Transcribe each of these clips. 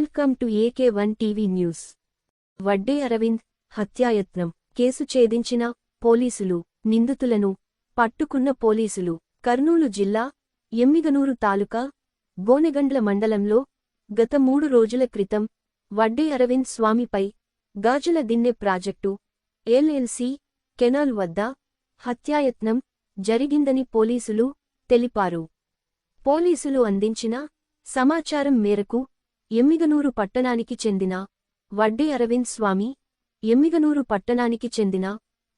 Welcome to AK one TV news. Vadde Arvind హత్యాయత్నం. Case ఛేదించిన పోలీసులు నిందితులను పట్టుకున్న పోలీసులు. కర్నూలు జిల్లా ఎమ్మిగనూరు తాలూకా గోనెగండ్ల మండలంలో గత మూడు రోజుల క్రితం Vadde Aravind స్వామిపై Gajula Dinne project LLC canal వద్ద హత్యాయత్నం జరిగిందని పోలీసులు తెలిపారు. పోలీసులు అందించిన సమాచారం మేరకు ఎమ్మిగనూరు పట్టణానికి చెందిన వడ్డే అరవింద్ స్వామి ఎమ్మిగనూరు పట్టణానికి చెందిన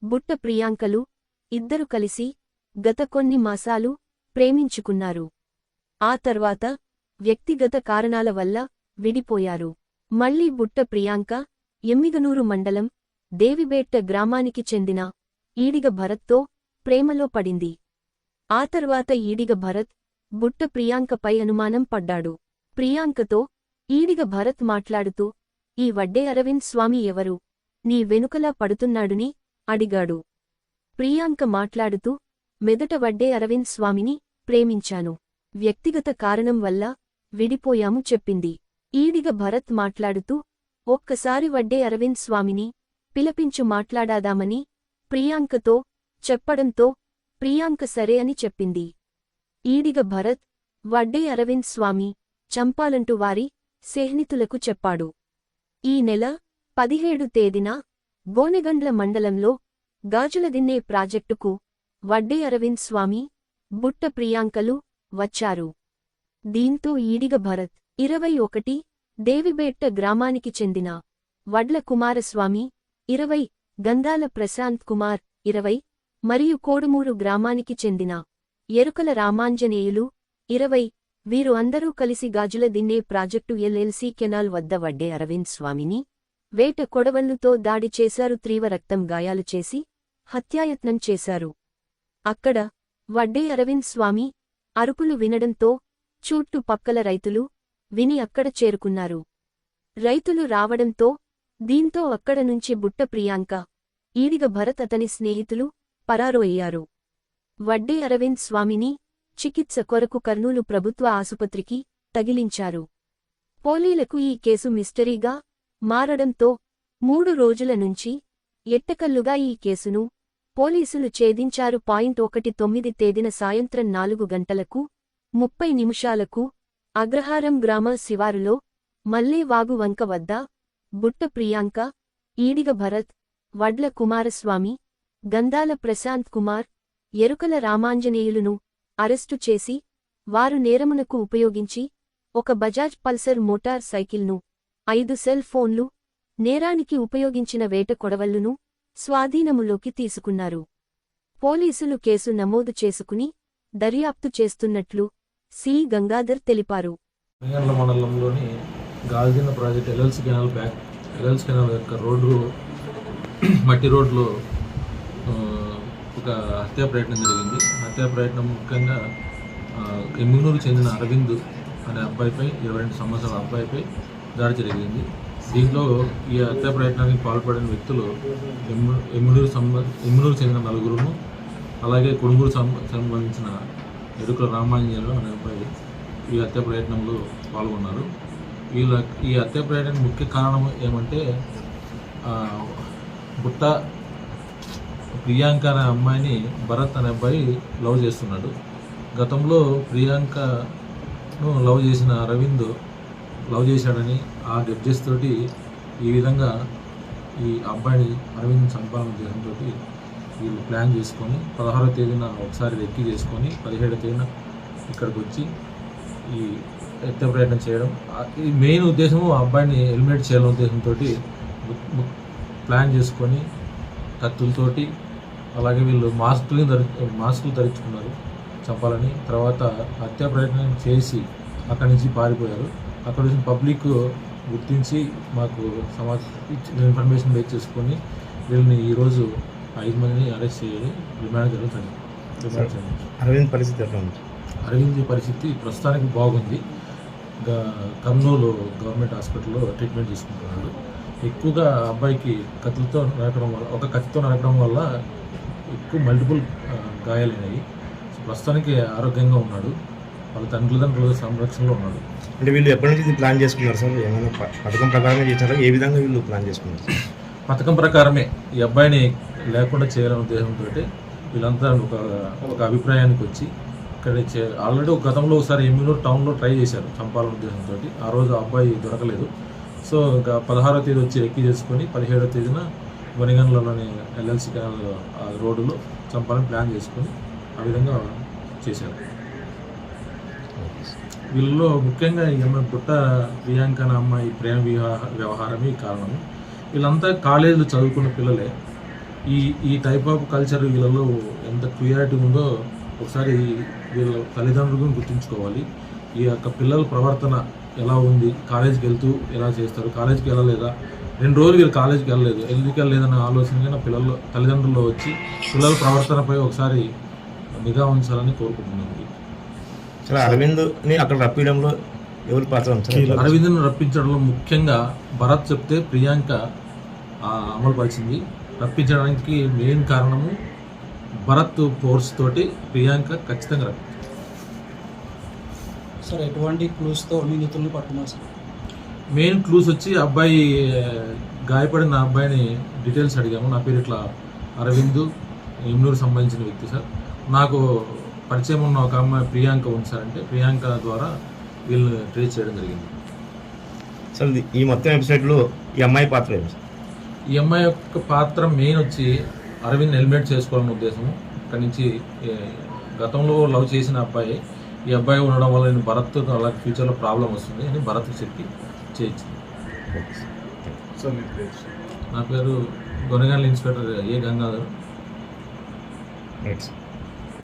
బుట్ట ప్రియాంకలు ఇద్దరు కలిసి గత కొన్ని మాసాలు ప్రేమించుకున్నారు. ఆ తర్వాత వ్యక్తిగత కారణాల వల్ల విడిపోయారు. మళ్ళీ బుట్ట ప్రియాంక ఎమ్మిగనూరు మండలం దేవిబేట్ట గ్రామానికి చెందిన ఈడిగ భరత్తో ప్రేమలో పడింది. ఆ తర్వాత ఈడిగ భరత్ బుట్ట ప్రియాంకపై అనుమానం పడ్డాడు. ప్రియాంకతో ఈడిగ భరత్ మాట్లాడుతూ ఈ వడ్డే అరవింద్ స్వామి ఎవరు? నీ వెనుకలా పడుతున్నాడుని అడిగాడు. ప్రియాంక మాట్లాడుతూ మెదట వడ్డే అరవింద్ స్వామిని ప్రేమించాను. వ్యక్తిగత కారణం వల్ల విడిపోయాము చెప్పింది. ఈడిగ భరత్ మాట్లాడుతూ ఒక్కసారి వడ్డే అరవింద్ స్వామిని పిలపించు మాట్లాడాదామని ప్రియాంకతో చెప్పడంతో ప్రియాంక సరే అని చెప్పింది. ఈడిగ భరత్ వడ్డే అరవింద్ స్వామి చంపాలంటూ వారి స్నేహితులకు చెప్పాడు. ఈ నెల పదిహేడు తేదీన బోనెగండ్ల మండలంలో గాజులదిన్నే ప్రాజెక్టుకు వడ్డే అరవింద్ స్వామి బుట్ట ప్రియాంకలు వచ్చారు. దీంతో ఈడిగ భరత్ ఇరవై ఒకటి దేవిబేట్ట గ్రామానికి చెందిన వడ్ల కుమారస్వామి ఇరవై గంధాల ప్రశాంత్ కుమార్ ఇరవై మరియు కోడుమూరు గ్రామానికి చెందిన ఎరుకల రామాంజనేయులు ఇరవై వీరు అందరూ కలిసి Gajula Dinne project LLC canal వద్ద వడ్డే అరవింద్ స్వామిని వేట కొడవళ్ళుతో దాడి చేశారు తీవ్ర రక్తం గాయాలు చేసి హత్యాయత్నం చేశారు. అక్కడ వడ్డే అరవింద్ స్వామి అరుపులు వినడంతో చుట్టు పక్కల రైతులు విని అక్కడ చేరుకున్నారు. రైతులు రావడంతో దీంతో అక్కడ నుంచి బుట్ట ప్రియాంక ఈడిగ భరత్ అతని స్నేహితులు పరారోయ్యారు. వడ్డే అరవింద్ స్వామిని చికిత్స కొరకు కర్నూలు ప్రభుత్వ ఆసుపత్రికి తగిలించారు. పోలీలకు ఈ కేసు మిస్టరీగా మారడంతో మూడు రోజుల నుంచి ఎట్టకల్లుగా ఈ కేసును పోలీసులు ఛేదించారు. పాయింట్ ఒకటి తొమ్మిది తేదీన సాయంత్రం నాలుగు గంటలకు ముప్పై నిమిషాలకు అగ్రహారం గ్రామ శివారులో మల్లేవాగు వంక వద్ద బుట్ట ప్రియాంక ఈడిగ భరత్ వడ్ల కుమారస్వామి గంధాల ప్రశాంత్ కుమార్ ఎరుకల రామాంజనేయులును అరెస్టు చేసి వారు నేరమునకు ఉపయోగించి ఒక బజాజ్ పల్సర్ మోటార్ సైకిల్ను ఐదు సెల్ ఫోన్లు నేరానికి ఉపయోగించిన వేట కొడవళ్ళును స్వాధీనములోకి తీసుకున్నారు. పోలీసులు కేసు నమోదు చేసుకుని దర్యాప్తు చేస్తున్నట్లు సి. గంగాధర్ తెలిపారు. మండలంలోని Galdina project LLC canal back LLC canal యొక్క రోడ్డు మట్టి రోడ్లో ఒక హత్యా ప్రయత్నం జరిగింది. హత్యా ప్రయత్నం ముఖ్యంగా ఎమ్మిగనూరు చెందిన అరవింద్ అనే అబ్బాయిపై ఇరవై రెండు సంవత్సరాల అబ్బాయిపై దాడి జరిగింది. దీంట్లో ఈ హత్యా ప్రయత్నానికి పాల్పడిన వ్యక్తులు ఎమ్ము ఎమ్మినూరు సంబ ఎమ్మినూరు చెందిన నలుగురును అలాగే కొడుగురు సంబంధించిన ఎరుకుల రామాంజనేయులు అనే అబ్బాయి ఈ హత్య ప్రయత్నంలో పాల్గొన్నారు. వీళ్ళ ఈ హత్య ప్రయత్నం ముఖ్య కారణం ఏమంటే బుట్ట ప్రియాంక అనే అమ్మాయిని భరత్ అనే అబ్బాయి లవ్ చేస్తున్నాడు. గతంలో ప్రియాంకను లవ్ చేసిన అరవింద్ లవ్ చేశాడని ఆ జడ్జెస్ తోటి ఈ విధంగా ఈ అబ్బాయిని అరవింద్ సంపాదన ఉద్దేశంతో వీళ్ళు ప్లాన్ చేసుకొని పదహారో తేదీన ఒకసారి రెక్కి చేసుకొని పదిహేడో తేదీన ఇక్కడికి వచ్చి ఈ ఎత్త ప్రయత్నం చేయడం. ఈ మెయిన్ ఉద్దేశము ఆ అబ్బాయిని ఎలిమినేట్ చేయాలనే ఉద్దేశంతో ప్లాన్ చేసుకొని కత్తులతోటి అలాగే వీళ్ళు మాస్కులు ధరి మాస్కులు ధరించుకున్నారు చంపాలని. తర్వాత హత్యా ప్రయత్నం చేసి అక్కడి నుంచి పారిపోయారు. అక్కడ నుంచి పబ్లిక్ గుర్తించి మాకు సమాచారం ఇన్ఫర్మేషన్ బేస్ చేసుకొని వీళ్ళని ఈరోజు ఐదు మందిని అరెస్ట్ చేయాలి. రిమాండ్ జరుగుతుంది అరవింద్ పరిస్థితి ఎట్లా ఉంది? అరవింద్ పరిస్థితి ప్రస్తుతానికి బాగుంది. కర్నూలు గవర్నమెంట్ హాస్పిటల్లో ట్రీట్మెంట్ తీసుకుంటున్నాడు. ఎక్కువగా అబ్బాయికి కత్తితో నరకడం వల్ల ఒక కత్తితో నరకడం వల్ల ఎక్కువ మల్టిపుల్ గాయాలైనాయి సో ప్రస్తుతానికి ఆరోగ్యంగా ఉన్నాడు. వాళ్ళ తల్లిదండ్రుల సంరక్షణలో ఉన్నాడు. అంటే వీళ్ళు ఎప్పటి నుంచి ఇది ప్లాన్ చేసుకున్నారు సార్? ఏమైనా పథకం ప్రకారంగా చేశారా? ఏ విధంగా వీళ్ళు ప్లాన్ చేసుకున్నారు? పథకం ప్రకారమే ఈ అబ్బాయిని లేకుండా చేయాలనే ఉద్దేశంతో వీళ్ళంతా ఒక ఒక అభిప్రాయానికి వచ్చి ఇక్కడ ఆల్రెడీ ఒక గతంలో ఒకసారి ఎమ్మినూరు టౌన్లో ట్రై చేశారు చంపాలనే ఉద్దేశంతో ఆ రోజు అబ్బాయి దొరకలేదు. సో ఇంకా పదహారో తేదీ వచ్చి రెక్కి చేసుకొని పదిహేడో తేదీన వనిగండ్లలోని ఎల్ఎల్సి రోడ్డులో చంపాలని ప్లాన్ చేసుకొని ఆ విధంగా చేశారు. వీళ్ళలో ముఖ్యంగా ఈ అమ్మాయి పుట్ట ప్రియాంక అనే అమ్మాయి ప్రేమ వివాహ వ్యవహారమే ఈ కారణం వీళ్ళంతా కాలేజీలో చదువుకున్న పిల్లలే. ఈ ఈ టైప్ ఆఫ్ కల్చర్ వీళ్ళలో ఎంత క్లియారిటీ ఉందో ఒకసారి వీళ్ళ తల్లిదండ్రులను గుర్తుంచుకోవాలి. ఈ యొక్క పిల్లల ప్రవర్తన ఎలా ఉంది? కాలేజీకి వెళ్తూ ఎలా చేస్తారు? కాలేజీకి వెళ్ళలేదా? రెండు రోజులు వీళ్ళు కాలేజీకి వెళ్ళలేదు. ఎందుకు వెళ్ళలేదన్న ఆలోచనగా నా పిల్లలు తల్లిదండ్రుల్లో వచ్చి పిల్లల ప్రవర్తనపై ఒకసారి నిఘా ఉంచాలని కోరుకుంటున్నాను. సార్ అరవింద్ని అక్కడ రప్పించడంలో ఎవరు పాత్ర అరవింద్ను రప్పించడంలో ముఖ్యంగా భరత్ చెప్తే ప్రియాంక ఆ, అమలుపరిచింది. రప్పించడానికి మెయిన్ కారణము భరత్ ఫోర్స్ తోటి ప్రియాంక ఖచ్చితంగా రప్పించింది సార్ ఎటువంటి క్లూస్తో నిందితుల్ని పట్టుకున్నారు సార్? మెయిన్ క్లూస్ వచ్చి అబ్బాయి గాయపడిన అబ్బాయిని డీటెయిల్స్ అడిగాము. నా పేరు ఇట్లా అరవింద్ ఎమ్నూరు సంబంధించిన వ్యక్తి సార్. నాకు పరిచయం ఉన్న ఒక అమ్మాయి ప్రియాంక ఉంది సార్ అంటే ప్రియాంక ద్వారా వీళ్ళని ట్రేస్ చేయడం జరిగింది. సార్ ఈ మొత్తం ఎపిసోడ్లో ఈ అమ్మాయి పాత్ర ఈ అమ్మాయి యొక్క పాత్ర మెయిన్ వచ్చి అరవింద్ హెల్మెట్ చేసుకోవాలనే ఉద్దేశం అక్కడి నుంచి గతంలో లవ్ చేసిన అబ్బాయి ఈ అబ్బాయి ఉండడం వల్ల నేను భరత్ అలా ఫ్యూచర్లో ప్రాబ్లం వస్తుంది అని భరత్ చెప్పి చేయించింది నా పేరు Gonagali inspector A Gangadhar. Right sir